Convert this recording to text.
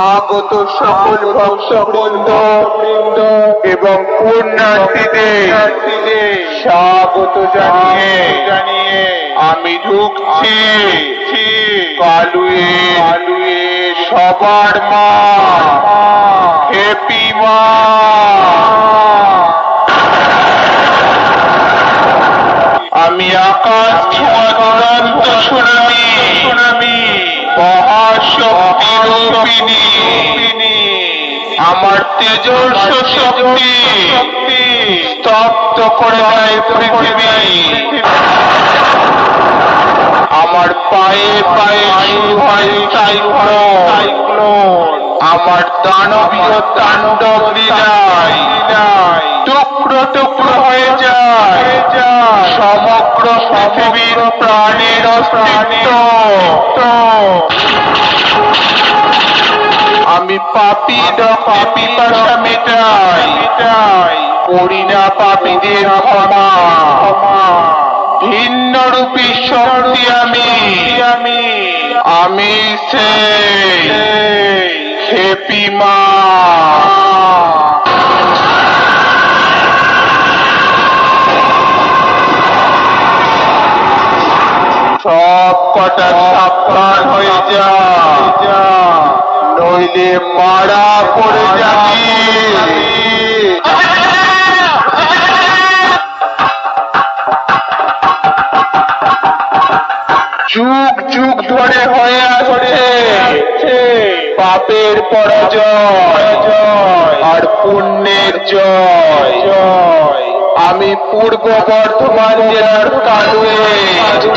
আগত সকল ভক্তবৃন্দ এবং পুণ্যার্থীদের স্বাগত জানিয়ে জানিয়ে আমি ঢুকছি কালুয়ে কালুয়ে সবার মা। হেপি মা। আমি আকাশ ছোঁয়া দুরন্ত সুনামি সুনামি মহাশক্তি রূপিণী আমার তেজস্ব শক্তি স্তব্ধ করে দেয় পৃথিবী। আমার পায়ে পায়ে শুরু হয় আমার দানবীয় তাণ্ডব টুকরো টুকরো হয়ে যায়। সমগ্র পৃথিবীর প্রাণের অস্তিত্ব। আমি পাপি পাপি পাশা মেটাই করি না পাপীদের ক্ষমা। ভিন্ন রূপী শক্তি আমি। আমি আমি সেই হেপি মা। সব কটা সাবধান হয়ে যা। নইলে মারা পড়ে যাবি। যুগ যুগ ধরে হয়ে আসছে। পাপের পরাজয় আর পুণ্যের জয়। আমি পূর্ব বর্ধমান জেলার মাস্টার